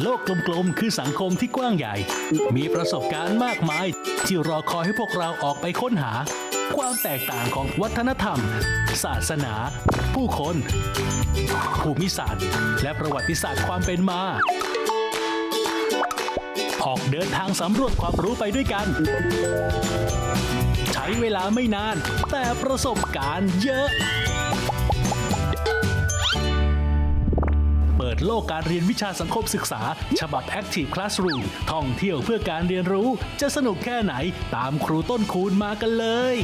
โลกกลมๆ คือสังคมที่กว้างใหญ่ มีประสบการณ์มากมาย ที่รอคอยให้พวกเราออกไปค้นหา ความแตกต่างของวัฒนธรรม ศาสนา ผู้คน ภูมิศาสตร์ และประวัติศาสตร์ความเป็นมา ออกเดินทางสำรวจความรู้ไปด้วยกัน ใช้เวลาไม่นาน แต่ประสบการณ์เยอะ ดโลกการเรียนวิชาสังคมศึกษา ฉบับ Active Classroom ท่องเที่ยวเพื่อการเรียนรู้ จะสนุกแค่ไหนตามครูต้นคูณมากันเลย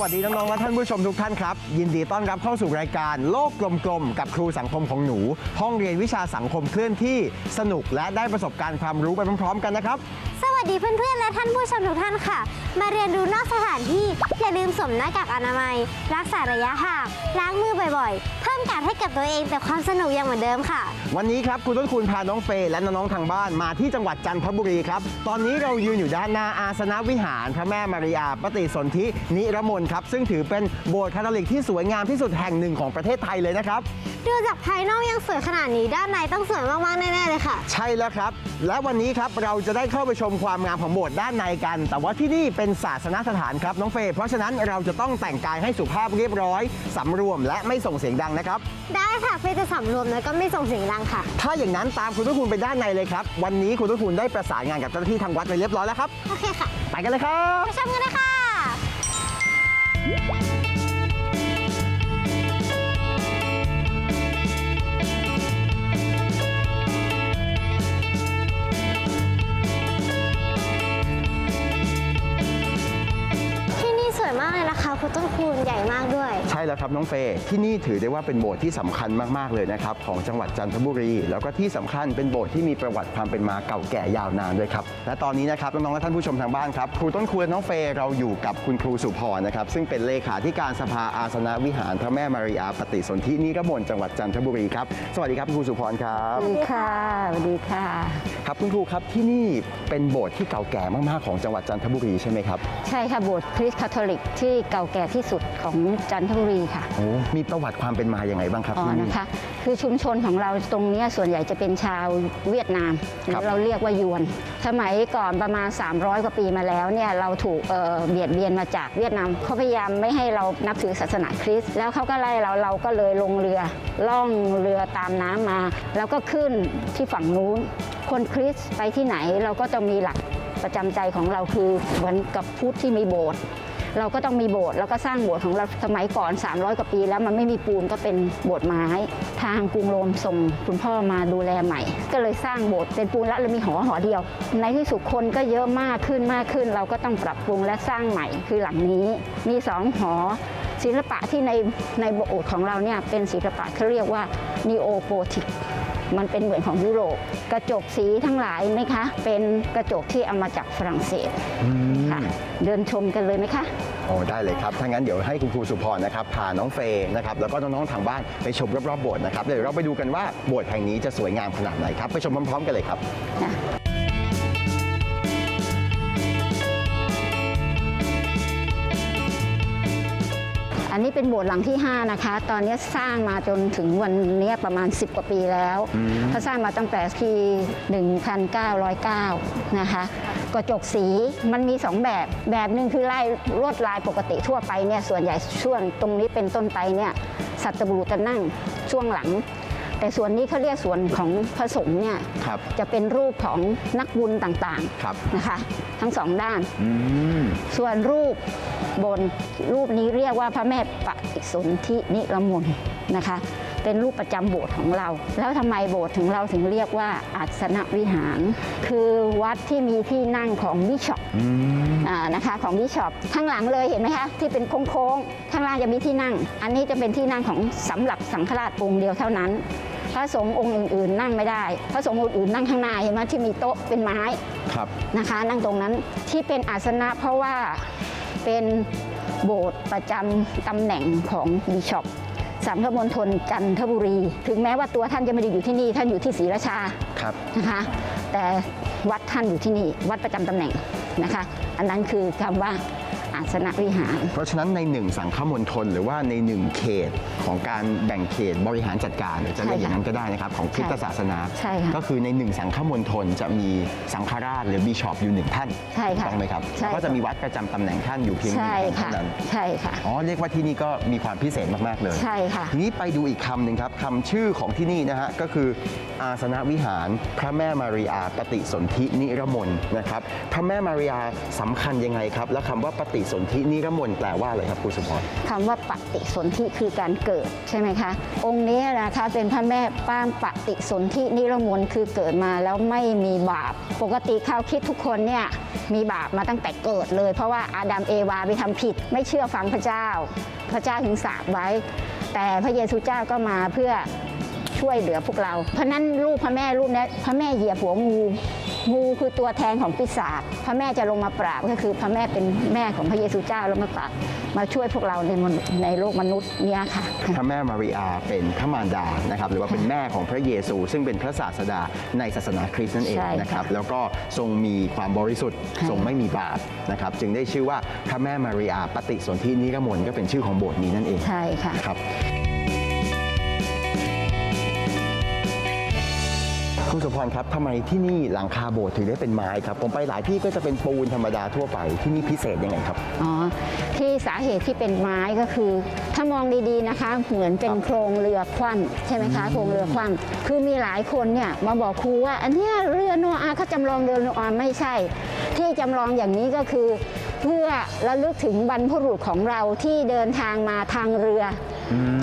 วัสดีน้องๆและท่านผู้ชมทุกท่านครับ ยินดีต้อนรับเข้าสู่รายการโลกกลมๆ กับครูสังคมของหนู ห้องเรียนวิชาสังคมเคลื่อนที่สนุกและได้ประสบการณ์ความรู้ไปพร้อมๆ กันนะครับ ส ดีเพื่อนๆ และท่านผู้ชมทุกท่านค่ะ มาเรียนรู้นอกสถานที่ อย่าลืมสวมหน้ากากอนามัย รักษาระยะห่าง ล้างมือบ่อยๆ เพิ่มการให้กับตัวเองแต่ความสนุกยังเหมือนเดิมค่ะ วันนี้ครับคุณต้นคุณพาน้องเฟย์และน้องๆทางบ้านมาที่จังหวัดจันทบุรีครับ ตอนนี้เรายืนอยู่ด้านหน้าอาสนวิหารพระแม่มาริยาปฏิสนธินิรมนครับ ซึ่งถือเป็นโบสถ์คาทอลิกที่สวยงามที่สุดแห่งหนึ่งของประเทศไทยเลยนะครับ ดูจากภายนอกยังสวยขนาดนี้ด้านในต้องสวยมากๆแน่ๆเลยค่ะ ใช่แล้วครับ และวันนี้ครับเราจะได้เข้าไปชมความงามของโบสถ์ด้านในกัน แต่ว่าที่นี่เป็นศาสนสถานครับน้องเฟย์เพราะฉะนั้นเราจะต้องแต่งกายให้สุภาพเรียบร้อยสำรวมและไม่ส่งเสียงดังนะครับ ได้ค่ะเพื่อจะสำรวมแล้วก็ไม่ส่งเสียงดังค่ะ ถ้าอย่างนั้นตามคุณทุกคุณไปด้านในเลยครับ วันนี้คุณทุกคุณได้ประสานงานกับเจ้าหน้าที่ทางวัดไปเรียบร้อยแล้วครับ โอเคค่ะ ไปกันเลยครับ ไปชมกันเลยค่ะ วยมากเลยนะคะ คุณต้นคูณใหญ่มากด้วย ใช่แล้วครับน้องเฟย์ที่นี่ถือได้ว่าเป็นโบสถ์ที่สำคัญมากๆเลยนะครับของจังหวัดจันทบุรี แล้วก็ที่สำคัญเป็นโบสถ์ที่มีประวัติความเป็นมาเก่าแก่ยาวนานด้วยครับและตอนนี้นะครับน้องๆและท่านผู้ชมทางบ้านครับครูต้นคูณและน้องเฟย์เราอยู่กับคุณครูสุพรนะครับซึ่งเป็นเลขาธิการสภาอาสนวิหารพระแม่มาริยาปฏิสนธินิรมนต์จังหวัดจันทบุรีครับสวัสดีครับคุณครูสุพรครับสวัสดีค่ะสวัสดีค่ะ ครับคุณครูครับที่นี่เป็นโบสถ์ที่เก่าแก่มากๆของจังหวัดจันทบุรีใช่ไหมครับใช่ค่ะโบสถ์คริสต์คาทอลิกที่เก่าแก่ที่สุดของจันทบุรีค่ะ โอ้มีประวัติความเป็นมาอย่างไงบ้างครับอ๋อที่นี่ นะคะ คือชุมชนของเราตรงเนี้ยส่วนใหญ่จะเป็นชาวเวียดนามหครัรืบอเราเรียกว่ายวน สมัยก่อนประมาณ 300 กว่าปีมาแล้วเนี่ยเราถูกเอ่อเบียดเบียนมาจากเวียดนามเขาพยายามไม่ให้เรานับถือศาสนาคริสต์แล้วเขาก็ไล่เราเราก็เลยลงเรือล่องเรือตามน้ำมา แล้วก็ขึ้นที่ฝั่งนู้น คนคริสต์ไปที่ไหนเราก็จะมีหลักประจำใจของเราคือเหมือนกับพุทธที่มีโบสถ์ เราก็ต้องมีโบสถ์แล้วก็สร้างโบสถ์ของเราสมัยก่อน 300 กว่าปี แล้วมันไม่มีปูนก็เป็นโบสถ์ไม้ ทางกรุงโรมส่งคุณพ่อมาดูแลใหม่ ก็เลยสร้างโบสถ์เป็นปูนแล้วเลยมีหอหอเดียว ในที่สุดคนก็เยอะมากขึ้นมากขึ้น เราก็ต้องปรับปรุงและสร้างใหม่คือหลังนี้มีสองหอศิลปะที่ในในโบสถ์ของเราเนี่ยเป็นศิลปะเขาเรียกว่านีโอโกธิก มันเป็นเหมือนของยุโรป กระจกสีทั้งหลายนะคะ เป็นกระจกที่เอามาจากฝรั่งเศสอืมค่ะ เดินชมกันเลยไหมคะ โอ้ได้เลยครับถ้างั้นเดี๋ยวให้คุณครูสุพรนะครับพาน้องเฟย์นะครับแล้วก็น้องๆทางบ้านไปชมรอบๆโบสถ์นะครับเดี๋ยวเราไปดูกันว่าโบสถ์แห่งนี้จะสวยงามขนาดไหนครับไปชมพร้อมๆกันเลยครับ อันนี้เป็นโบสถ์หลังที่ 5 นะคะ ตอนนี้สร้างมาจนถึงวันนี้ประมาณ 10 กว่าปีแล้วเขาสร้างมาตั้งแต่ปี1909 นะคะ กระจกสีมันมี 2 แบบ แบบหนึ่งคือลายลวดลายปกติทั่วไปเนี่ย ส่วนใหญ่ช่วงตรงนี้เป็นต้นไปเนี่ย สัตบุรุษจะนั่งช่วงหลัง แต่ส่วนนี้เขาเรียกส่วนของพระสงฆ์เนี่ยครับจะเป็นรูปของนักบุญต่างครับ ๆนะคะ ทั้งสองด้าน อืม ส่วนรูปบนรูปนี้เรียกว่าพระแม่ปฏิสนธินิรมนต์นะคะ เป็นรูปประจำโบสถ์ของเรา แล้วทำไมโบสถ์ของเราถึงเรียกว่าอาสนวิหาร คือวัดที่มีที่นั่งของบิชอปอืม อ่านะคะของบิชอปข้างหลังเลยเห็นไหมคะที่เป็นโค้งๆข้างล่างจะมีที่นั่ง อันนี้จะเป็นที่นั่งของสำหรับสังฆราชองค์เดียวเท่านั้นพ ระสงฆ์องค์อื่นๆ นั่งไม่ได้ พระสงฆ์องค์อื่นนั่งข้างหน้าเห็นไหมที่มีโต๊ะเป็นไม้ครับนะคะ นั่งตรงนั้นที่เป็นอาสนะเพราะว่าเป็นโบสถ์ประจำตำแหน่งของบิชอปสังฆมณฑลจันทบุรี ถึงแม้ว่าตัวท่านจะไม่ได้อยู่ที่นี่ ท่านอยู่ที่ศรีราชาครับนะคะ แต่วัดท่านอยู่ที่นี่ วัดประจำตำแหน่งนะคะ อันนั้นคือคำว่าอาสนวิหาร เพราะฉะนั้นในหนึ่งสังฆมณฑลหรือว่าในหนึ่งเขตของการแบ่งเขตบริหารจัดการหรือจะเรียกอย่างนั้นก็ได้นะครับของคริสตศาสนา ใช่ค่ะก็คือในหนึ่งสังฆมณฑลจะมีสังฆราชหรือบิชอปอยู่หนึ่งท่านใช่ค่ะถูกต้องไหมครับใช่ก็จะมีวัดประจำตำแหน่งท่านอยู่เพียงหนึ่งใช่แห่งค่ะเท่านั้น ใช่ค่ะ อ๋อเรียกว่าที่นี่ก็มีความพิเศษมาก ๆ เลยใช่ค่ะทีนี้ไปดูอีกคำหนึ่งครับคำชื่อของที่นี่นะฮะ ก็คืออาสนวิหารพระแม่มารีอาปฏิสนธินิรมนนะครับ พระแม่มารีอาสำคัญยังไงครับ แล้วคำว่าปฏิสนธินิรมนแปลว่าอะไรครับครูสมพรคำว่าปฏิสนธิคือการเกิดใช่ไหมคะ องค์นี้นะคะเป็นพระแม่ป้างปฏิสนธินิรมนต์คือเกิดมาแล้วไม่มีบาป ปกติเขาวคิดทุกคนเนี่ยมีบาปมาตั้งแต่เกิดเลย เพราะว่าอาดัมเอวาไปทำผิด ไม่เชื่อฟังพระเจ้า พระเจ้าถึงสาปไว้ แต่พระเยซูเจ้าก็มาเพื่อช่วยเหลือพวกเรา เพราะนั้นรูปพระแม่รูปนี้พระแม่เหยียบหัวงู งูคือตัวแทนของปีศาจพระแม่จะลงมาปราบก็คือพระแม่เป็นแม่ของพระเยซูเจ้าลงมาปราบมาช่วยพวกเราในมนุษย์ในโลกมนุษย์เนี่ยค่ะ พระแม่มารีอาเป็นพระมารดานะครับหรือว่าเป็นแม่ของพระเยซู ซึ่งเป็นพระศาสดาในศาสนาคริสต์นั่นเองใช่ค่ะนะครับแล้วก็ทรงมีความบริสุทธิ์ค่ะทรงไม่มีบาปนะครับจึงได้ชื่อว่าพระแม่มารีอาปฏิสนธินิรมนก็เป็นชื่อของโบสถ์นี้นั่นเองใช่ค่ะครับ คุณสมพรครับทำไมที่นี่หลังคาโบสถ์ถึงได้เป็นไม้ครับ ผมไปหลายที่ก็จะเป็นปูนธรรมดาทั่วไปที่นี่พิเศษยังไงครับ อ๋อ ที่สาเหตุที่เป็นไม้ก็คือ ถ้ามองดีๆนะคะ เหมือนเป็นครับโครงเรือคว่ำใช่ไหมคะ โครงเรือคว่ำคือมีหลายคนเนี่ยมาบอกครูว่า อันเนี้ยเรือโนอาห์เขาจำลองเรือโนอาห์ไม่ใช่ ที่จำลองอย่างนี้ก็คือ เพื่อระลึกถึงบรรพบุรุษของเราที่เดินทางมาทางเรืออ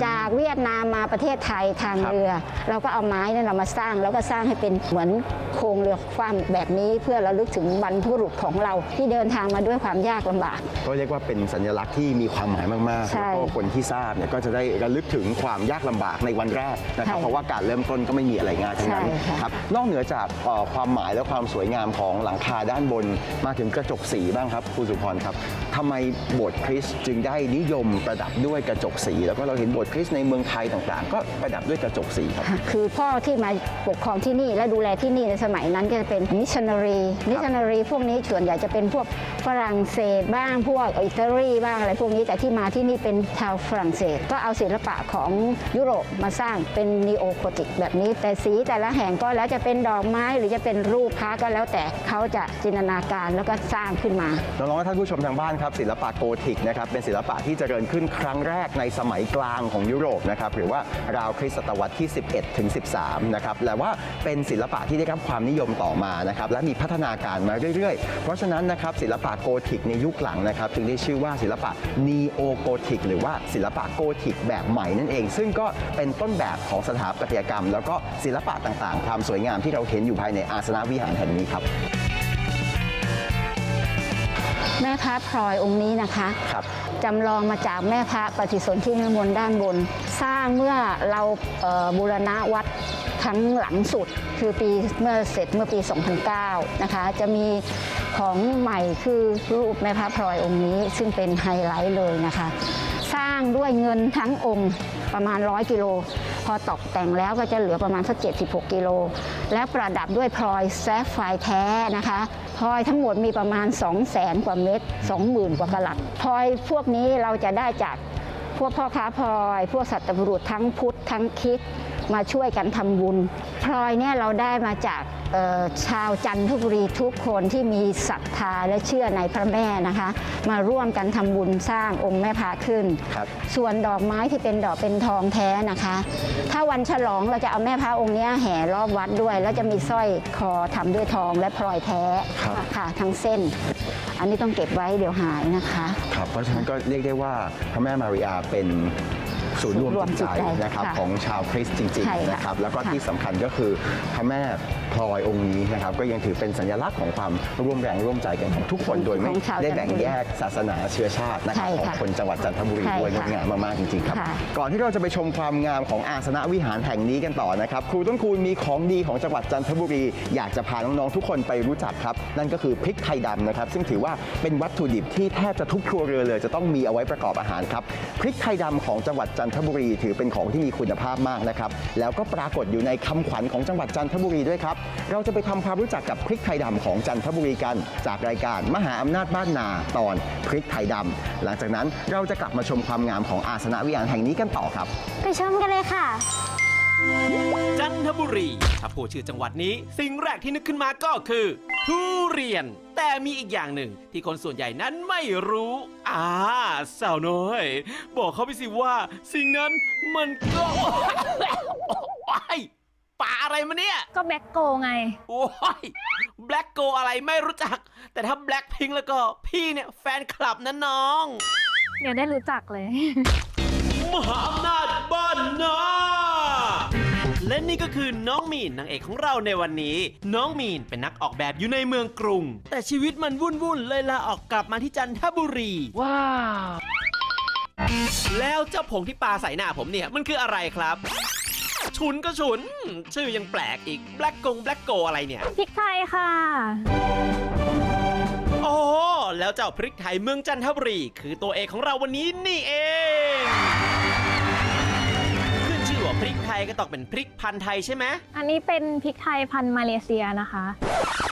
จากเวียดนามมาประเทศไทยทางครับเรือ เราก็เอาไม้เนี่ยเรามาสร้างแล้วก็สร้างให้เป็นเหมือนโครงเรือคว่ำแบบนี้เพื่อระลึกถึงบรรพบุรุษของเราที่เดินทางมาด้วยความยากลำบาก ก็เรียกว่าเป็นสัญลักษณ์ที่มีความหมายมากๆใช่แล้วก็คนที่ทราบเนี่ยก็จะได้ระลึกถึงความยากลำบากในวันแรกนะครับใช่เพราะว่าการเริ่มต้นก็ไม่มีอะไรง่ายทั้งนั้นใช่ค่ะครับนอกเหนือจากเอ่อความหมายและความสวยงามของหลังคาด้านบนมาถึงกระจกสีบ้างครับครูสุพรครับทำไมโบสถ์คริสต์จึงได้นิยมประดับด้วยกระจกสีแล้วก็เราเห็นโบสถ์คริสต์ในเมืองไทยต่างๆ ก็ประดับด้วยกระจกสีครับค่ะคือพ่อที่มาปกครองที่นี่และดูแลที่นี่ในสมัยนั้นก็จะเป็นมิชชันนารีมิชชันนารีพวกนี้ส่วนใหญ่จะเป็นพวกฝรั่งเศสบ้างพวกอิตาลีบ้างอะไรพวกนี้แต่ที่มาที่นี่เป็นชาวฝรั่งเศส ก็เอาศิลปะของยุโรปมาสร้างเป็นนีโอโคติกแบบนี้ แต่สีแต่ละแห่งก็แล้วจะเป็นดอกไม้หรือจะเป็นรูปพระก็แล้วแต่เขาจะจินตนาการแล้วก็สร้างขึ้นมาน้องๆและท่านผู้ชมทางบ้านครับศิลปะโกธิกนะครับเป็นศิลปะที่เจริญขึ้นครั้งแรกในสมัยกลางางของยุโรปนะครับหรือว่าราวคริสตศตวรรษที่ 11ถึง13 นะครับและว่าเป็นศิลปะที่ได้รับความนิยมต่อมานะครับและมีพัฒนาการมาเรื่อยๆ เพราะฉะนั้นนะครับศิลปะโกธิกในยุคหลังนะครับจึงได้ชื่อว่าศิลปะนีโอโกธิกหรือว่าศิลปะโกธิกแบบใหม่นั่นเอง ซึ่งก็เป็นต้นแบบของสถาปัตยกรรม แล้วก็ศิลปะต่างๆ ความสวยงามที่เราเห็นอยู่ภายในอาสนะวิหารแห่งนี้ครับ แม่พระพลอยองค์นี้นะคะครับจำลองมาจากแม่พระปฏิสนธินิมนต์ด้านบน สร้างเมื่อเราเอ่อบูรณะวัดครั้งหลังสุดคือปีเมื่อเสร็จเมื่อปี 2009 นะคะ จะมีของใหม่คือรูปแม่พระพลอยองค์นี้ ซึ่งเป็นไฮไลท์เลยนะคะ สร้างด้วยเงินทั้งองค์ประมาณ 100 กิโล พอตกแต่งแล้วก็จะเหลือประมาณสัก 76 กิโล และประดับด้วยพลอยแซฟไฟร์แท้นะคะ พลอยทั้งหมดมีประมาณ 2 0 0แสนกว่าเม็ด20,000 กว่ากะลัดพลอยพวกนี้เราจะได้จากพวกพ่อค้าพลอย พวกสัตบุรุษทั้งพุทธทั้งคิดมาช่วยกันทำบุญ พลอยเนี่ยเราได้มาจาก ชาวจันทบุรีทุกคนที่มีศรัทธาและเชื่อในพระแม่นะคะ มาร่วมกันทำบุญสร้างองค์แม่พระขึ้น ครับส่วนดอกไม้ที่เป็นดอกเป็นทองแท้นะคะ ถ้าวันฉลองเราจะเอาแม่พระองค์เนี้ยแห่รอบวัดด้วย แล้วจะมีสร้อยคอทำด้วยทองและพลอยแท้ครับ ค่ะทั้งเส้น อันนี้ต้องเก็บไว้เดี๋ยวหายนะคะ ครับเพราะฉะนั้นก็เรียกได้ว่าพระแม่มารีอาเป็น ศูนย์รวมศูนย์รวมจิตใจจิตใจนะครับค่ะของชาวคริสต์จริงใช่ๆค่ะนะครับแล้วก็ค่ะที่สำคัญก็คือพระแม่พลอยองค์นี้นะครับก็ยังถือเป็นสัญลักษณ์ของความร่วมแรงร่วมใจกันของทุกคนโดยไม่ของชาวได้จันทบุรีแบ่งแยกศาสนาเชื้อชาตินะครับใช่ของค่ะคนจังหวัดจันทบุรีใช่ด้วยงค่ะดงามมากๆจริงๆครับค่ะก่อนที่เราจะไปชมความงามของอาสนะวิหารแห่งนี้กันต่อนะครับครูต้นคูณมีของดีของจังหวัดจันทบุรี อยากจะพาน้องๆทุกคนไปรู้จักครับ นั่นก็คือพริกไทยดำนะครับซึ่งถือว่าเป็นวัตถุดิบที่แทบจะทุกครัวเรือนเลย จะต้องมีเอาไว้ประกอบอาหารครับพริกไทยดำของจังหวัดจันจันทบุรี ถือเป็นของที่มีคุณภาพมากนะครับ แล้วก็ปรากฏอยู่ในคำขวัญของจังหวัดจันทบุรีด้วยครับ เราจะไปทำความรู้จักกับพริกไทยดำของจันทบุรีกัน จากรายการมหาอำนาจบ้านนาตอนพริกไทยดำหลังจากนั้นเราจะกลับมาชมความงามของอาสนะวิหารแห่งนี้กันต่อครับ ไปชมกันเลยค่ะ จันทบุรี ถ้าพูดชื่อจังหวัดนี้ สิ่งแรกที่นึกขึ้นมาก็คือ ทุเรียน แต่มีอีกอย่างหนึ่งที่คนส่วนใหญ่นั้นไม่รู้ อ่า สาวน้อย บอกเขาไปสิว่า สิ่งนั้นมันก็โอ้ยป่าอะไรมาเนี่ย ก็แบ็คโกไง โอ้ยแบล็กโกอะไรไม่รู้จัก แต่ถ้าแบล็กพิงแล้วก็พี่เนี่ยแฟนคลับนะน้อง เดี๋ยวได้รู้จักเลย มหาอำนาจบ้านนา และนี่ก็คือน้องมีนนางเอกของเราในวันนี้ น้องมีนเป็นนักออกแบบอยู่ในเมืองกรุง แต่ชีวิตมันวุ่นวุ่นๆเลยลาออกกลับมาที่จันทบุรี ว้าว แล้วเจ้าผงที่ปาใส่หน้าผมเนี่ยมันคืออะไรครับ ฉุนก็ฉุน ชื่อยังแปลกอีกแบล็กกงแบล็กโกอะไรเนี่ย พริกไทยค่ะ โอ้แล้วเจ้าพริกไทยเมืองจันทบุรี คือตัวเอกของเราวันนี้นี่เอง ยก็ต้องเป็นพริกพันธุ์ไทยใช่ไหมอันนี้เป็นพริกไทยพันธุ์มาเลเซียนะคะ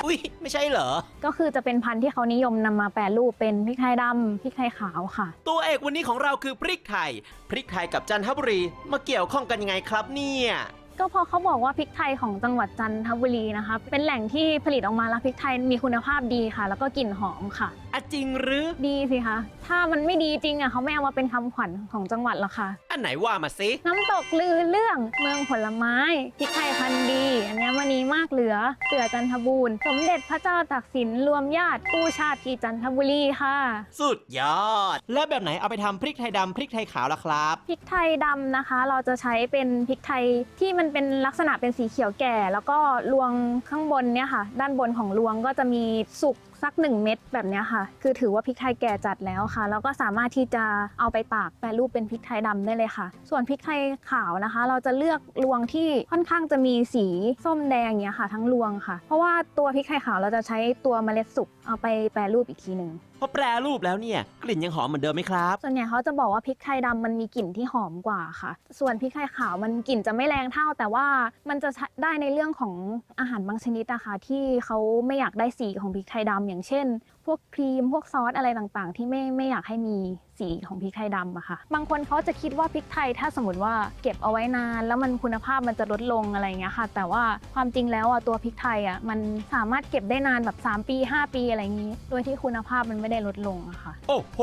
อุ้ยไม่ใช่เหรอ ก็คือจะเป็นพันธุ์ที่เขานิยมนำมาแปรรูปเป็นพริกไทยดำพริกไทยขาวค่ะ ตัวเอกวันนี้ของเราคือพริกไทย พริกไทยกับจันทบุรีมาเกี่ยวข้องกันยังไงครับเนี่ย ก็เพอเขาบอกว่าพริกไทยของจังหวัดจันทบุรีนะคะ เป็นแหล่งที่ผลิตออกมาแล้วพริกไทยมีคุณภาพดีค่ะ แล้วก็กลิ่นหอมค่ะ อะจริงหรือ ดีสิคะ ถ้ามันไม่ดีจริงอะเขาไม่เอามาเป็นคำขวัญของจังหวัดหรอกค่ะ อันไหนว่ามาสิน้ำตกลือเรื่องเมืองผลไม้พริกไทยพันธุ์ดี อันนี้วันนี้มากเหลือเสือจันทบูรณ์สมเด็จพระเจ้าตากสินรวมญาติกู้ชาติที่จันทบุรีค่ะสุดยอด แล้วแบบไหนเอาไปทำพริกไทยดำพริกไทยขาวล่ะครับ พริกไทยดำนะคะ เราจะใช้เป็นพริกไทยที่มันเป็นลักษณะเป็นสีเขียวแก่ แล้วก็รวงข้างบนเนี่ยค่ะ ด้านบนของรวงก็จะมีสุก สักหนึ่งเม็ดแบบนี้ค่ะ คือถือว่าพริกไทยแก่จัดแล้วค่ะ แล้วก็สามารถที่จะเอาไปตากแปรรูปเป็นพริกไทยดำได้เลยค่ะ ส่วนพริกไทยขาวนะคะ เราจะเลือกรวงที่ค่อนข้างจะมีสีส้มแดงอย่างเงี้ยค่ะ ทั้งรวงค่ะ เพราะว่าตัวพริกไทยขาวเราจะใช้ตัวเมล็ดสุกเอาไปแปรรูปอีกทีหนึ่ง อแปรรูปแล้วเนี่ย กลิ่นยังหอมเหมือนเดิมไหมครับ ส่วนใหญ่เขาจะบอกว่าพริกไทยดำมันมีกลิ่นที่หอมกว่าค่ะ ส่วนพริกไทยขาวมันกลิ่นจะไม่แรงเท่า แต่ว่ามันจะได้ในเรื่องของอาหารบางชนิดนะคะที่เขาไม่อยากได้สีของพริกไทยดำอย่างเช่น พวกครีมพวกซอสอะไรต่างๆ ที่ไม่ไม่อยากให้มี สีของพริกไทยดำอะค่ะ บางคนเขาจะคิดว่าพริกไทยถ้าสมมติว่าเก็บเอาไว้นาน แล้วมันคุณภาพมันจะลดลงอะไรอย่างเงี้ยค่ะ แต่ว่าความจริงแล้วอะตัวพริกไทยอะมันสามารถเก็บได้นานแบบ 3 ปี 5 ปีอะไรอย่างงี้ โดยที่คุณภาพมันไม่ได้ลดลงอะค่ะ โอ้โห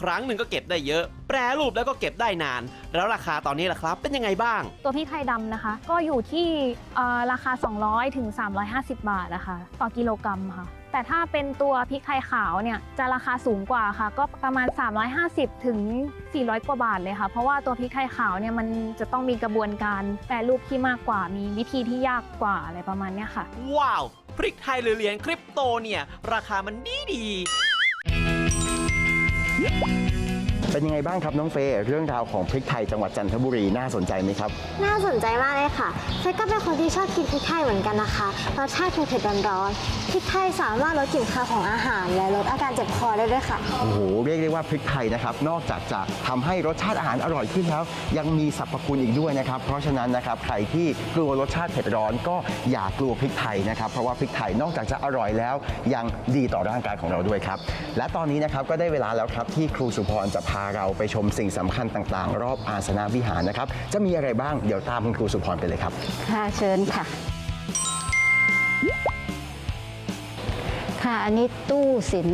ครั้งหนึ่งก็เก็บได้เยอะ แปรรูปแล้วก็เก็บได้นาน แล้วราคาตอนนี้ล่ะครับ เป็นยังไงบ้าง ตัวพริกไทยดำนะคะ ก็อยู่ที่เอ่อราคา 200ถึง350 บาทนะคะต่อกิโลกรัมค่ะ แต่ถ้าเป็นตัวพริกไทยขาวเนี่ยจะราคาสูงกว่าค่ะ ก็ประมาณ 350 ถึง 400 กว่าบาทเลยค่ะ เพราะว่าตัวพริกไทยขาวเนี่ยมันจะต้องมีกระบวนการแปรรูปที่มากกว่า มีวิธีที่ยากกว่าอะไรประมาณเนี้ยค่ะ ว้าว พริกไทยหรือเหรียญคริปโตเนี่ย ราคามันดีดี เป็นยังไงบ้างครับน้องเฟย์เรื่องราวของพริกไทยจังหวัดจันทบุรีน่าสนใจไหมครับ น่าสนใจมากเลยค่ะเฟยก็เป็นคนที่ชอบกินพริกไทยเหมือนกันนะคะรสชาติเผ็ดๆร้อนๆพริกไทยสามารถลดกลิ่นคาวของอาหาร และลดอาการเจ็บคอได้ด้วยค่ะ โอ้โหเรียกได้ว่าพริกไทยนะครับนอกจากจะทำให้รสชาติอาหารอร่อยขึ้นแล้ว ยังมีสรรพคุณอีกด้วยนะครับ เพราะฉะนั้นนะครับใครที่กลัวรสชาติเผ็ดร้อนก็อย่ากลัวพริกไทยนะครับ เพราะว่าพริกไทยนอกจากจะอร่อยแล้ว ยังดีต่อร่างกายของเราด้วยครับ และตอนนี้นะครับก็ได้เวลาแล้วครับที่ครูสุพรจะพาเราไปชมสิ่งสำคัญต่างๆ รอบอาสนะวิหารนะครับ จะมีอะไรบ้างเดี๋ยวตามคุณครูสุพรไปเลยครับ ค่ะเชิญค่ะ ค่ะอันนี้ตู้ศิล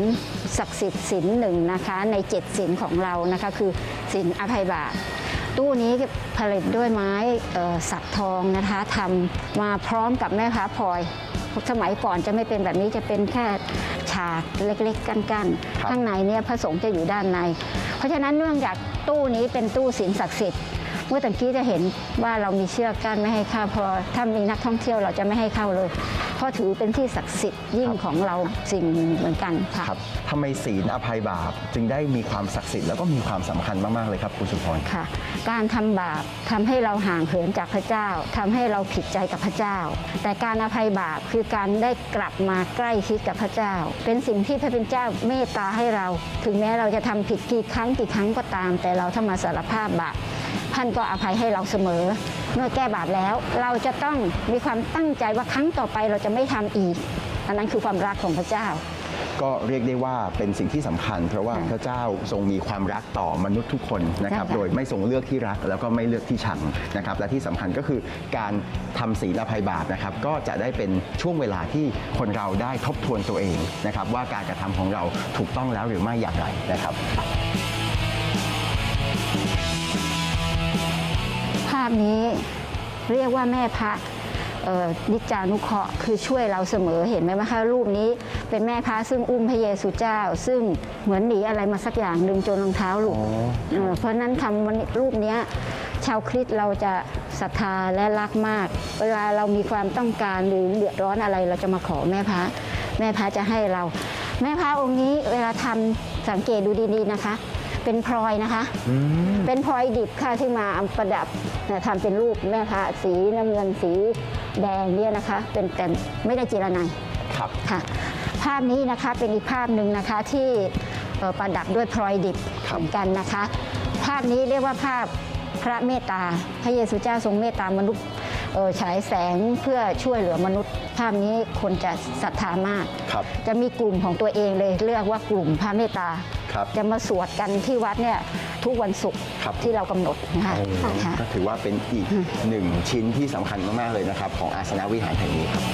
ศักดิ์สิทธิ์ศิลหนึ่งนะคะ ในเจ็ดศิลของเรานะคะคือศิลอภัยบาทตู้นี้ผลิตด้วยไม้เอ่อสักทองนะคะทำมาพร้อมกับแม่ค้าพลอย สมัยก่อนจะไม่เป็นแบบนี้จะเป็นแค่ฉากเล็กๆกั้นครับๆข้างในเนี่ยพระสงฆ์จะอยู่ด้านใน เพราะฉะนั้นเนื่องจากตู้นี้เป็นตู้ศิลศักดิ์สิทธิ์ เมื่อตะกี้จะเห็นว่าเรามีเชือกกั้นไม่ให้เข้าเพอถ้ามีนักท่องเที่ยวเราจะไม่ให้เข้าเลยเพราะถือเป็นที่ศักดิ์สิทธิ์ยิ่งของเราสิ่งหนึ่งเหมือนกันค่ะครับทำไมศีลอภัยบาปจึงได้มีความศักดิ์สิทธิ์แล้วก็มีความสำคัญมากๆเลยครับครูสุพรค่ะ การทำบาปทำให้เราห่างเหินจากพระเจ้าทำให้เราผิดใจกับพระเจ้า แต่การอภัยบาปคือการได้กลับมาใกล้ชิดกับพระเจ้า เป็นสิ่งที่พระเป็นเจ้าเมตตาให้เรา ถึงแม้เราจะทำผิดกี่ครั้งกี่ครั้งก็ตาม แต่เราถ้ามาสารภาพบาป ท่านก็อภัยให้เราเสมอ เมื่อแก้บาปแล้ว เราจะต้องมีความตั้งใจว่าครั้งต่อไปเราจะไม่ทำอีก อันนั้นคือความรักของพระเจ้า ก็เรียกได้ว่าเป็นสิ่งที่สำคัญ เพราะว่าค่ะพระเจ้าทรงมีความรักต่อมนุษย์ทุกคนนะครับใช่ค่ะโดยไม่ทรงเลือกที่รักแล้วก็ไม่เลือกที่ชังนะครับ และที่สำคัญก็คือการทำศีลอภัยบาปนะครับ ก็จะได้เป็นช่วงเวลาที่คนเราได้ทบทวนตัวเองนะครับ ว่าการกระทำของเราถูกต้องแล้วหรือไม่อย่างไรนะครับ พนี้เรียกว่าแม่พระเอ่อนิจจานุเคราะห์คือช่วยเราเสมอเห็นไหมคะรูปนี้เป็นแม่พระซึ่งอุ้มพระเยซูเจ้า ซึ่งเหมือนหนีอะไรมาสักอย่างดึงจนรองเท้าหลุดเออเพราะฉะนั้นทำวันนี้รูปเนี้ยชาวคริสต์เราจะศรัทธาและรักมาก เวลาเรามีความต้องการหรือเดือดร้อนอะไรเราจะมาขอแม่พระแม่พระจะให้เรา แม่พระองค์นี้เวลาทำสังเกตดูดีๆนะคะ เป็นพลอยนะคะเป็นพลอยดิบค่ะที่มาประดับนะทำเป็นรูปแม่พระสีน้ำเงินสีแดงเนี่ยนะคะ เป็นแต่ไม่ได้เจรไนยครับ ค่ะภาพนี้นะคะเป็นอีกภาพหนึ่งนะคะที่เอ่อประดับด้วยพลอยดิบครับ เหมือนกันนะคะ ภาพนี้เรียกว่าภาพพระเมตตา พระเยซูเจ้าทรงเมตตามนุษย์เอ่อ ฉายแสงเพื่อช่วยเหลือมนุษย์ ภาพนี้คนจะศรัทธามาก ครับ จะมีกลุ่มของตัวเองเลยเรียกว่ากลุ่มพระเมตตา ครับ จะมาสวดกันที่วัดเนี่ยทุกวันศุกร์ครับ ที่เรากำหนดนะคะโอ้ค่ะ ก็ถือว่าเป็นอีกหนึ่งชิ้นที่สำคัญมาก ๆ เลยนะครับ ของอาสนะวิหารแห่งนี้ครับ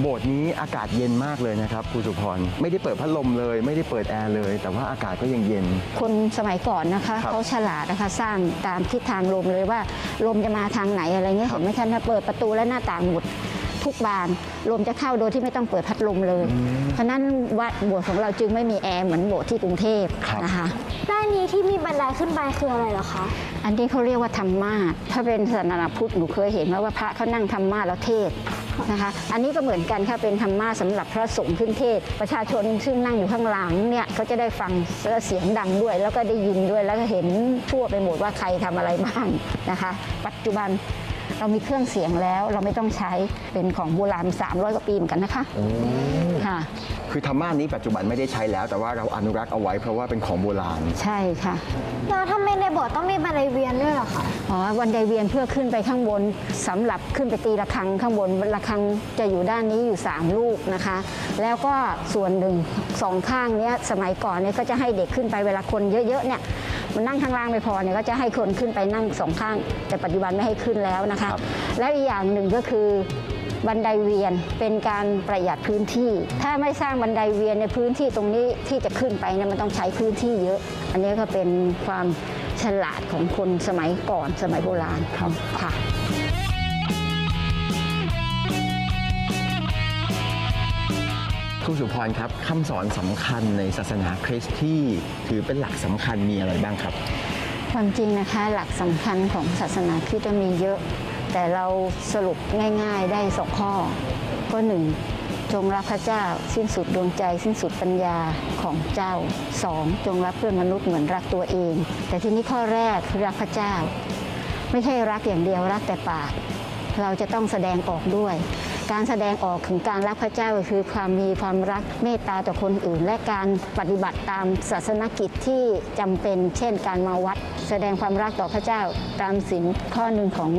โบสถ์นี้อากาศเย็นมากเลยนะครับครูสุพรไม่ได้เปิดพัดลมเลย ไม่ได้เปิดแอร์เลย แต่ว่าอากาศก็ยังเย็น คนสมัยก่อนนะคะครับเขาฉลาดนะคะสร้างตามทิศทางลมเลยว่าลมจะมาทางไหนอะไรเงี้ยครับ เห็นไหมคะถ้าเปิดประตูและหน้าต่างหมดทุกบานลมจะเข้าโดยที่ไม่ต้องเปิดพัดลมเลย เพราะฉะนั้นวัดโบสถ์ของเราจึงไม่มีแอร์เหมือนโบสถ์ที่กรุงเทพครับนะคะ ด้านนี้ที่มีบันไดขึ้นไปคืออะไรเหรอคะ อันนี้เขาเรียกว่าธรรมาสถ้าเป็นศาสนาพุทธหนูเคยเห็นไหมว่าพระเขานั่งธรรมาสแล้วเทศน์ นะคะ อันนี้ก็เหมือนกันค่ะเป็นธรรมาสสำหรับพระสงฆ์ขึ้นเทศ ประชาชนซึ่งนั่งอยู่ข้างหลังเนี่ยเขาจะได้ฟังเสียงดังด้วย แล้วก็ได้ยินด้วยแล้วก็เห็นทั่วไปหมดว่าใครทำอะไรบ้างนะคะ ปัจจุบัน เรามีเครื่องเสียงแล้วเราไม่ต้องใช้เป็นของโบราณ 300 กว่าปีเหมือนกันนะคะค่ะ คือธรรมาสนี้ปัจจุบันไม่ได้ใช้แล้ว แต่ว่าเราอนุรักษ์เอาไว้เพราะว่าเป็นของโบราณ ใช่ค่ะ แล้วทำไมในโบสถ์ต้องมีบันไดเวียนด้วยเหรอคะ อ๋อวันไดเวียนเพื่อขึ้นไปข้างบนสำหรับขึ้นไปตีระฆังข้างบนระฆังจะอยู่ด้านนี้อยู่ 3 ลูกนะคะ แล้วก็ส่วนหนึ่งสองข้างเนี้ยสมัยก่อนเนี่ยก็จะให้เด็กขึ้นไปเวลาคนเยอะๆเนี่ยมันนั่งข้างล่างไม่พอเนี่ยก็จะให้คนขึ้นไปนั่งสองข้าง แต่ปัจจุบันไม่ให้ขึ้นแล้วนะคะครับแล้วอีกอย่างหนึ่งก็คือบันไดเวียนเป็นการประหยัดพื้นที่ ถ้าไม่สร้างบันไดเวียนในพื้นที่ตรงนี้ที่จะขึ้นไปเนี่ยมันต้องใช้พื้นที่เยอะ อันนี้ก็เป็นความฉลาดของคนสมัยก่อนสมัยโบราณครับค่ะครูสุพรครับคำสอนสำคัญในศาสนาคริสต์ที่ถือเป็นหลักสำคัญมีอะไรบ้างครับ ความจริงนะคะหลักสำคัญของศาสนาคริสต์มีเยอะ แต่เราสรุปง่ายๆได้สองข้อ ก็หนึ่งจงรักพระเจ้าสิ้นสุดดวงใจ สิ้นสุดปัญญาของเจ้าสองจงรักเพื่อนมนุษย์เหมือนรักตัวเอง แต่ทีนี้ข้อแรกคือรักพระเจ้า ไม่ใช่รักอย่างเดียวรักแต่ปาก เราจะต้องแสดงออกด้วย การแสดงออกถึงการรักพระเจ้าคือความมีความรักเมตตาต่อคนอื่น และการปฏิบัติตามศาสนกิจที่จำเป็น เช่น การมาวัด แสดงความรักต่อพระเจ้าตามศีลข้อหนึ่งของ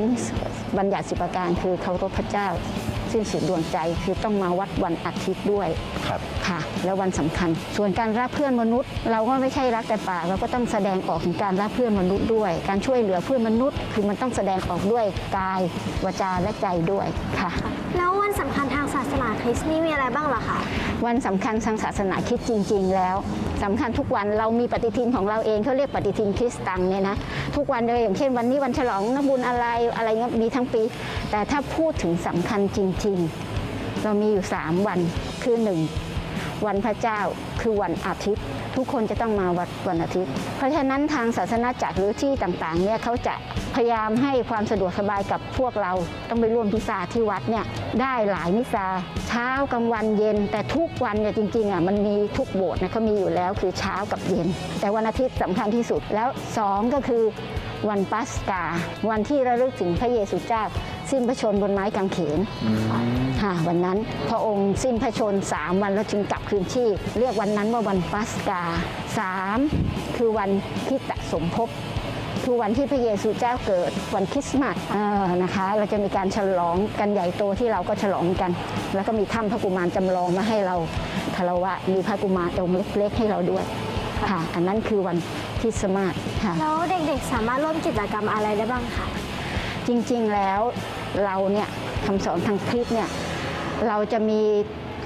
บัญญัติสิบประการคือเคารพพระเจ้า สิ้นสุดดวงใจคือต้องมาวัดวันอาทิตย์ด้วยครับค่ะ แล้ววันสำคัญ ส่วนการรักเพื่อนมนุษย์ เราก็ไม่ใช่รักแต่ปากเราก็ต้องแสดงออกถึงการรักเพื่อนมนุษย์ด้วย การช่วยเหลือเพื่อนมนุษย์ คือมันต้องแสดงออกด้วยกายวาจาและใจด้วยค่ะ แล้ววันสำคัญทางศาสนาคริสต์นี่มีอะไรบ้างเหรอคะวันสำคัญทางศาสนาคริดจริง ๆ แล้ว สำคัญทุกวันเรามีปฏิทินของเราเองเขาเรียกปฏิทินคริสตังเนี่ยนะทุกวันเลยอย่างเช่นวันนี้วันฉลองนักบุญอะไรอะไรเงี้ยมีทั้งปี แต่ถ้าพูดถึงสำคัญจริง ๆ เรามีอยู่ 3 วันคือหนึ่ง วันพระเจ้าคือวันอาทิตย์ ทุกคนจะต้องมาวัดวันอาทิตย์ เพราะฉะนั้นทางศาสนาจักรหรือที่ต่างๆเนี่ยเขาจะพยายามให้ความสะดวกสบายกับพวกเราต้องไปร่วมพิซาที่วัดเนี่ยได้หลายมิซาเช้ากลางวันเย็น แต่ทุกวันเนี่ยจริงๆอะมันมีทุกโบสถ์นะเขามีอยู่แล้วคือเช้ากับเย็น แต่วันอาทิตย์สำคัญที่สุดแล้วสองก็คือวันปัสกา วันที่ระลึกถึงพระเยซูเจ้า สิ้นพระชนม์บนไม้กางเขนค่ะวันนั้นพระองค์สิ้นพระชนม์สามวันแล้วจึงกลับคืนชีพ เรียกวันนั้นว่าวันปัสกาสามคือวันคริสตสมภพคือวันที่พระเยซูเจ้าเกิดวันคริสต์มาสเออนะคะ เราจะมีการฉลองกันใหญ่โตที่เราก็ฉลองกัน แล้วก็มีถ้ำพระกุมารจำลองมาให้เราคารวะมีพระกุมารองค์เล็กๆให้เราด้วยค่ะ อันนั้นคือวันคริสต์มาสค่ะแล้วเด็กๆสามารถร่วมกิจกรรมอะไรได้บ้างคะ จริงๆแล้วเราเนี่ยคำสอนทางคริสต์เนี่ยเราจะมี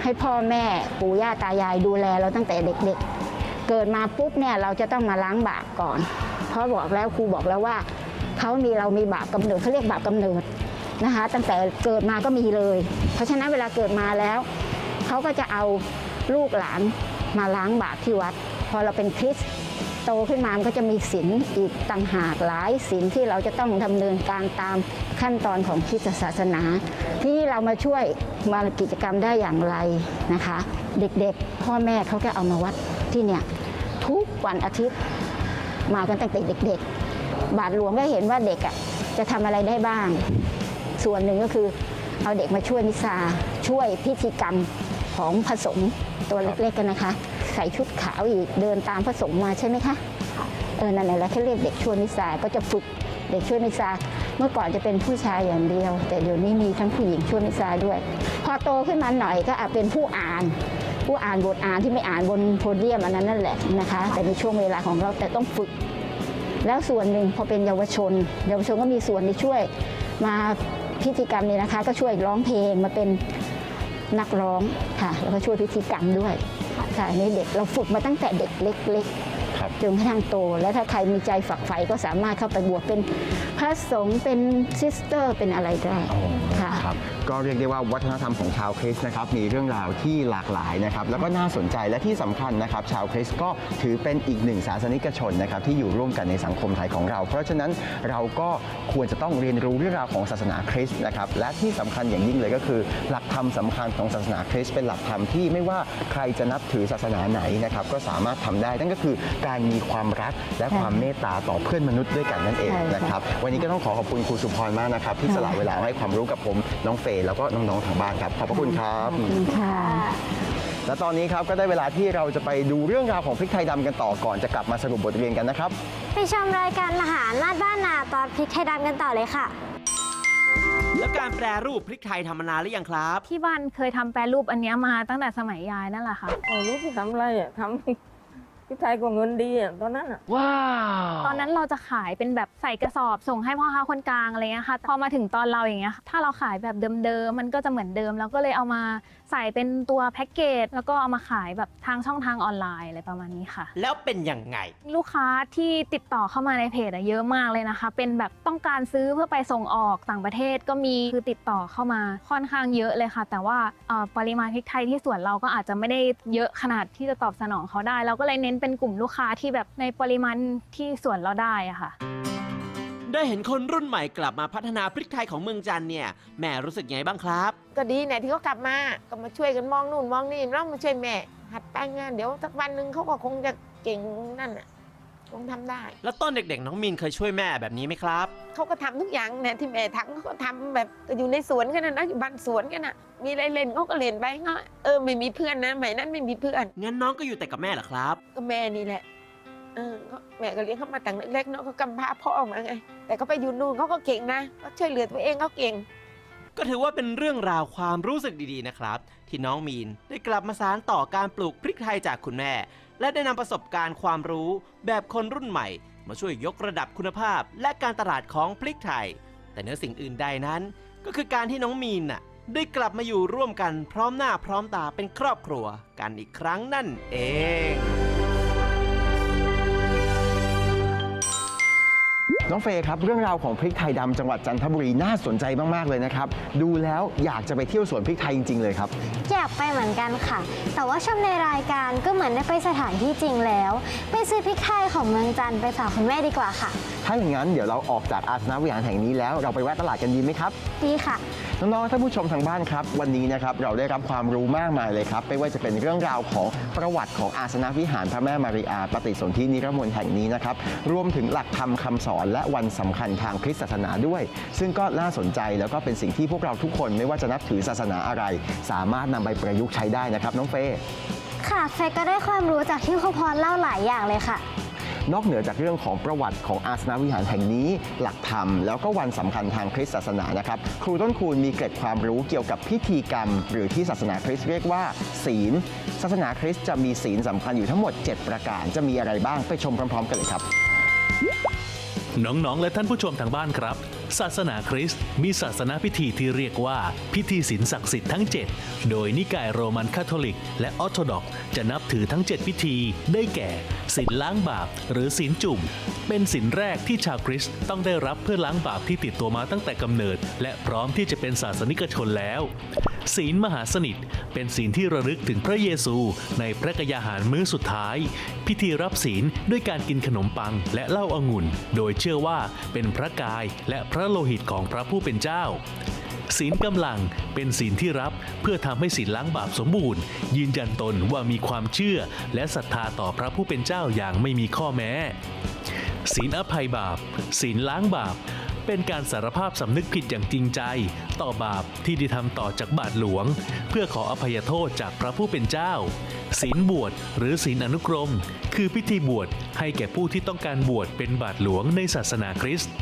ให้พ่อแม่ปู่ย่าตายายดูแลเราตั้งแต่เด็กๆ เกิดมาปุ๊บเนี่ยเราจะต้องมาล้างบาปก่อน เพราะบอกแล้วครูบอกแล้วว่าเขามีเรามีบาปกำเนิดเขาเรียกบาปกำเนิดนะคะ ตั้งแต่เกิดมาก็มีเลย เพราะฉะนั้นเวลาเกิดมาแล้วเขาก็จะเอาลูกหลานมาล้างบาปที่วัด พอเราเป็นคริสต์ โตขึ้นมามันก็จะมีศีลอีกต่างหากหลายศีลที่เราจะต้องดำเนินการตามขั้นตอนของคริสตศาสนา ที่เรามาช่วยมากิจกรรมได้อย่างไรนะคะ เด็กๆ พ่อแม่เขาก็เอามาวัดที่เนี่ยทุกวันอาทิตย์มากันตั้งแต่เด็ก ๆ บาทหลวงก็เห็นว่าเด็กอะจะทำอะไรได้บ้าง ส่วนหนึ่งก็คือเอาเด็กมาช่วยมิซาช่วยพิธีกรรมของผสมตัวเล็กๆกันนะคะ ใส่ชุดขาวอีกเดินตามผสมมาใช่ไหมคะเออนั่นแหละเขาเรียกเด็กช่วยมิซาก็จะฝึกเด็กช่วยมิซาเมื่อก่อนจะเป็นผู้ชายอย่างเดียว แต่เดี๋ยวนี้มีทั้งผู้หญิงช่วยมิซาด้วย พอโตขึ้นมาหน่อยก็อาจเป็นผู้อ่านผู้อ่านบทอ่านที่ไม่อ่านบนโพเดียมอันนั้นนั่นแหละนะคะ แต่ในช่วงเวลาของเราแต่ต้องฝึก แล้วส่วนหนึ่งพอเป็นเยาวชน เยาวชนก็มีส่วนที่ช่วยมาพิธีกรรมนี้นะคะ ก็ช่วยร้องเพลงมาเป็นนักร้องค่ะ แล้วก็ช่วยพิธีกรรมด้วย ค่ะในเด็กเราฝึกมาตั้งแต่เด็กเล็กครับ ๆจนกระทั่งโต แล้วถ้าใครมีใจฝักใฝ่ก็สามารถเข้าไปบวชเป็นพระสงฆ์เป็นซิสเตอร์เป็นอะไรได้ค่ะ ครับ ก็เรียกได้ว่าวัฒนธรรมของชาวคริสต์นะครับมีเรื่องราวที่หลากหลายนะครับแล้วก็น่าสนใจและที่สำคัญนะครับชาวคริสต์ก็ถือเป็นอีกหนึ่งศาสนิกชนนะครับที่อยู่ร่วมกันในสังคมไทยของเรา เพราะฉะนั้นเราก็ควรจะต้องเรียนรู้เรื่องราวของศาสนาคริสต์นะครับและที่สำคัญอย่างยิ่งเลยก็คือ หลักธรรมสำคัญของศาสนาคริสต์เป็นหลักธรรมที่ไม่ว่าใครจะนับถือศาสนาไหนนะครับก็สามารถทำได้นั่นก็คือการมีความรักและความเมตตาต่อเพื่อนมนุษย์ด้วยกันนั่นเองนะครับวันนี้ก็ต้องขอขอบคุณครูสุพรมากนะครับที่สละเวลาให้ความรู้กับผมน้องเฟย์แล้วก็น้องๆทางบ้านครับขอบพระคุณครับขอบคุณค่ะและตอนนี้ครับก็ได้เวลาที่เราจะไปดูเรื่องราวของพริกไทยดำกันต่อก่อนจะกลับมาสรุปบทเรียนกันนะครับ ไปชมรายการอาหารนาดบ้านนาตอนพริกไทยดำกันต่อเลยค่ะ แล้วการแปรรูปพริกไทยทำมานานหรือยังครับ ที่บ้านเคยทำแปรรูปอันเนี้ยมาตั้งแต่สมัยยายนั่นแหละค่ะ โอ้ลูกทำอะไรอะทำ พี่ไทยก็เงินดีอะตอนนั้นอะตอนนั้นเราจะขายเป็นแบบใส่กระสอบส่งให้พ่อค้าคนกลางอะไรเงี้ยค่ะพอมาถึงตอนเราอย่างเงี้ย ถ้าเราขายแบบเดิมๆมันก็จะเหมือนเดิมแล้วก็เลยเอามา ใส่เป็นตัวแพ็กเกจแล้วก็เอามาขายแบบทางช่องทางออนไลน์อะไรประมาณนี้ค่ะ แล้วเป็นยังไง ลูกค้าที่ติดต่อเข้ามาในเพจอะเยอะมากเลยนะคะ เป็นแบบต้องการซื้อเพื่อไปส่งออกต่างประเทศก็มีคือติดต่อเข้ามาค่อนข้างเยอะเลยค่ะ แต่ว่าเอ่อปริมาณพริกไทยที่สวนเราก็อาจจะไม่ได้เยอะขนาดที่จะตอบสนองเขาได้ เราก็เลยเน้นเป็นกลุ่มลูกค้าที่แบบในปริมาณที่สวนเราได้อะค่ะ ได้เห็นคนรุ่นใหม่กลับมาพัฒนาพริกไทยของเมืองจันทร์เนี่ยแม่รู้สึกไงบ้างครับ ก็ดีเนี่ยที่เขากลับมาก็มาช่วยกันมองนู่นมองนี่แล้วมาช่วยแม่ หัดแป้งงานเดี๋ยวสักวันหนึ่งเขาก็คงจะเก่งนั่นอะคงทำได้ แล้วตอนเด็กๆ น้องมีนเคยช่วยแม่แบบนี้ไหมครับ เขาก็ทำทุกอย่างเนี่ยที่แม่ทำเขาก็ทำแบบอยู่ในสวนกันนะนะอยู่บ้านสวนกันนะมีอะไรเล่นเขาก็เล่นไปเขาเออไม่มีเพื่อนนะสมัยนั้นไม่มีเพื่อน งั้นน้องก็อยู่แต่กับแม่เหรอครับ ก็แม่นี่แหละ เออแม่ก็เลี้ยงเขามาตั้งเล็กๆเนาะเขากำพร้าพ่อมาไง แต่เขาไปอยู่นู่นเขาก็เก่งนะเขาช่วยเหลือตัวเองเขาเก่ง ก็ถือว่าเป็นเรื่องราวความรู้สึกดีๆนะครับ ที่น้องมีนได้กลับมาสานต่อการปลูกพริกไทยจากคุณแม่ และได้นำประสบการณ์ความรู้แบบคนรุ่นใหม่ มาช่วยยกระดับคุณภาพ และการตลาดของพริกไทย แต่เนื้อสิ่งอื่นใดนั้น ก็คือการที่น้องมีนน่ะได้กลับมาอยู่ร่วมกันพร้อมหน้าพร้อมตาเป็นครอบครัวกันอีกครั้งนั่นเอง น้องเฟย์ครับเรื่องราวของพริกไทยดำจังหวัดจันทบุรีน่าสนใจมากๆเลยนะครับ ดูแล้วอยากจะไปเที่ยวสวนพริกไทยจริง ๆ เลยครับ อยากไปเหมือนกันค่ะ แต่ว่าชมในรายการก็เหมือนได้ไปสถานที่จริงแล้ว ไปซื้อพริกไทยของเมืองจันทร์ไปฝากคุณแม่ดีกว่าค่ะ ถ้าอย่างนั้นเดี๋ยวเราออกจากอาสนะวิหารแห่งนี้แล้วเราไปแวะตลาดกันดีไหมครับ ดีค่ะ น้องๆท่านผู้ชมทางบ้านครับ วันนี้นะครับเราได้รับความรู้มากมายเลยครับ ไม่ว่าจะเป็นเรื่องราวของประวัติของอาสนะวิหารพระแม่มารีอาปฏิสนธินิรมนต์แห่งนี้นะครับรวมถึงหลักธรรมคำสอนและวันสำคัญทางคริสตศาสนาด้วย ซึ่งก็น่าสนใจแล้วก็เป็นสิ่งที่พวกเราทุกคนไม่ว่าจะนับถือศาสนาอะไร สามารถนำไปประยุกต์ใช้ได้นะครับน้องเฟค่ะเฟก็ได้ความรู้จากที่ครูพรเล่าหลายอย่างเลยค่ะ นอกเหนือจากเรื่องของประวัติของอาสนวิหารแห่งนี้ หลักธรรม แล้วก็วันสำคัญทางคริสต์ศาสนานะครับ ครูต้นคูณมีเกร็ดความรู้เกี่ยวกับพิธีกรรม หรือที่ศาสนาคริสต์เรียกว่า ศีล ศาสนาคริสต์จะมีศีลสำคัญอยู่ทั้งหมด 7 ประการ จะมีอะไรบ้างไปชมพร้อม ๆ กันเลยครับ น้องๆ และท่านผู้ชมทางบ้านครับ ศาสนาคริสต์มีศาสนาพิธีที่เรียกว่าพิธีศีลศักดิ์สิทธิ์ทั้ง 7 โดยนิกายโรมันคาทอลิก และออร์โธดอกจะนับถือทั้ง 7 พิธีได้แก่ศีลล้างบาปหรือศีลจุ่ม เป็นศีลแรกที่ชาวคริสต์ต้องได้รับเพื่อล้างบาปที่ติดตัวมาตั้งแต่กำเนิด และพร้อมที่จะเป็นศาสนิกชนแล้ว ศีลมหาสนิท เป็นศีลที่ระลึกถึงพระเยซูในพระกยาหารมื้อสุดท้าย พิธีรับศีลด้วยการกินขนมปังและเหล้าองุ่น โดยเชื่อว่าเป็นพระกายและพระโลหิตของพระผู้เป็นเจ้าศีลกำลังเป็นศีลที่รับเพื่อทำให้ศีลล้างบาปสมบูรณ์ ยืนยันตนว่ามีความเชื่อและศรัทธาต่อพระผู้เป็นเจ้าอย่างไม่มีข้อแม้ ศีลอภัยบาป ศีลล้างบาป เป็นการสารภาพสำนึกผิดอย่างจริงใจ ต่อบาปที่ได้ทำต่อจากบาทหลวง เพื่อขออภัยโทษจากพระผู้เป็นเจ้าศีลบวชหรือศีลอนุกรม คือพิธีบวชให้แก่ผู้ที่ต้องการบวชเป็นบาทหลวงในศาสนาคริสต์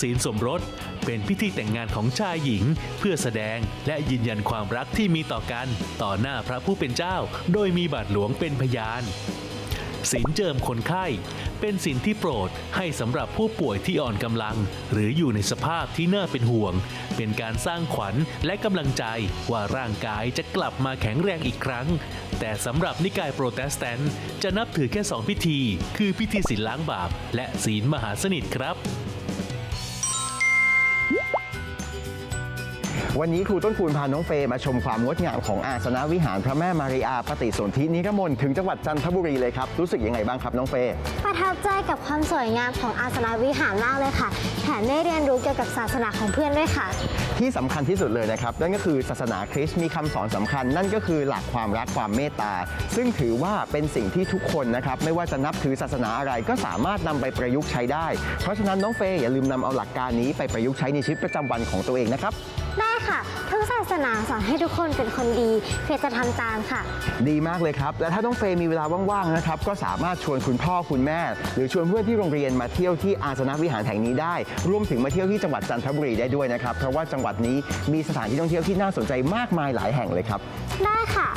ศีลสมรสเป็นพิธีแต่งงานของชายหญิง เพื่อแสดงและยืนยันความรักที่มีต่อกัน ต่อหน้าพระผู้เป็นเจ้า โดยมีบาทหลวงเป็นพยาน ศีลเจิมคนไข้ เป็นศีลที่โปรดให้สำหรับผู้ป่วยที่อ่อนกำลัง หรืออยู่ในสภาพที่น่าเป็นห่วง เป็นการสร้างขวัญและกำลังใจว่าร่างกายจะกลับมาแข็งแรงอีกครั้ง แต่สำหรับนิกายโปรเตสแตนต์จะนับถือแค่สองพิธี คือพิธีศีลล้างบาปและศีลมหาสนิทครับ วันนี้ครูต้นคูณพาน้องเฟย์มาชมความงดงามของอาสนวิหารพระแม่มารีอาปฏิสนธินิรมนต์ถึงจังหวัดจันทบุรีเลยครับ รู้สึกยังไงบ้างครับน้องเฟย์ประทับใจกับความสวยงามของอาสนะวิหารมากเลยค่ะ แถมได้เรียนรู้เกี่ยวกับศาสนาของเพื่อนด้วยค่ะ ที่สำคัญที่สุดเลยนะครับนั่นก็คือศาสนาคริสต์มีคำสอนสำคัญ นั่นก็คือหลักความรักความเมตตา ซึ่งถือว่าเป็นสิ่งที่ทุกคนนะครับไม่ว่าจะนับถือศาสนาอะไรก็สามารถนำไปประยุกต์ใช้ได้ เพราะฉะนั้นน้องเฟย์อย่าลืมนำเอาหลักการนี้ไปประยุกต์ใช้ในชีวิตประจำวันของตัวเองนะครับได้ ค่ะ ทุกศาสนาสอนให้ทุกคนเป็นคนดี เฟยจะทำตามค่ะ ดีมากเลยครับ และถ้าน้องเฟย์มีเวลาว่างๆนะครับ ก็สามารถชวนคุณพ่อคุณแม่ หรือชวนเพื่อนที่โรงเรียนมาเที่ยวที่อาสนะวิหารแห่งนี้ได้ รวมถึงมาเที่ยวที่จังหวัดจันทบุรีได้ด้วยนะครับ เพราะว่าจังหวัดนี้มีสถานที่ท่องเที่ยวที่น่าสนใจมากมายหลายแห่งเลยครับ ได้ค่ะ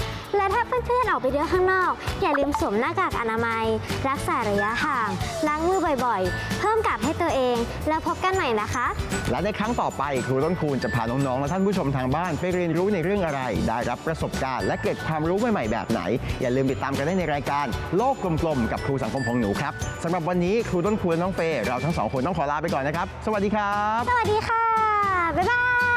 และถ้าเพื่อนๆออกไปเที่ยวข้างนอก อย่าลืมสวมหน้ากากอนามัย รักษาระยะห่าง ล้างมือบ่อยๆ เพิ่มกาดให้ตัวเอง แล้วพบกันใหม่นะคะ และในครั้งต่อไปครูต้นคูณจะพาน้องๆและท่านผู้ชมทางบ้านไปเรียนรู้ในเรื่องอะไร ได้รับประสบการณ์และเกิดความรู้ใหม่ๆแบบไหน อย่าลืมติดตามกันได้ในรายการโลกกลมๆกับครูสังคมของหนูครับสำหรับวันนี้ครูต้นคูณและน้องเฟย์เราทั้งสองคนต้องขอลาไปก่อนนะครับ สวัสดีครับ สวัสดีค่ะ บ๊ายบาย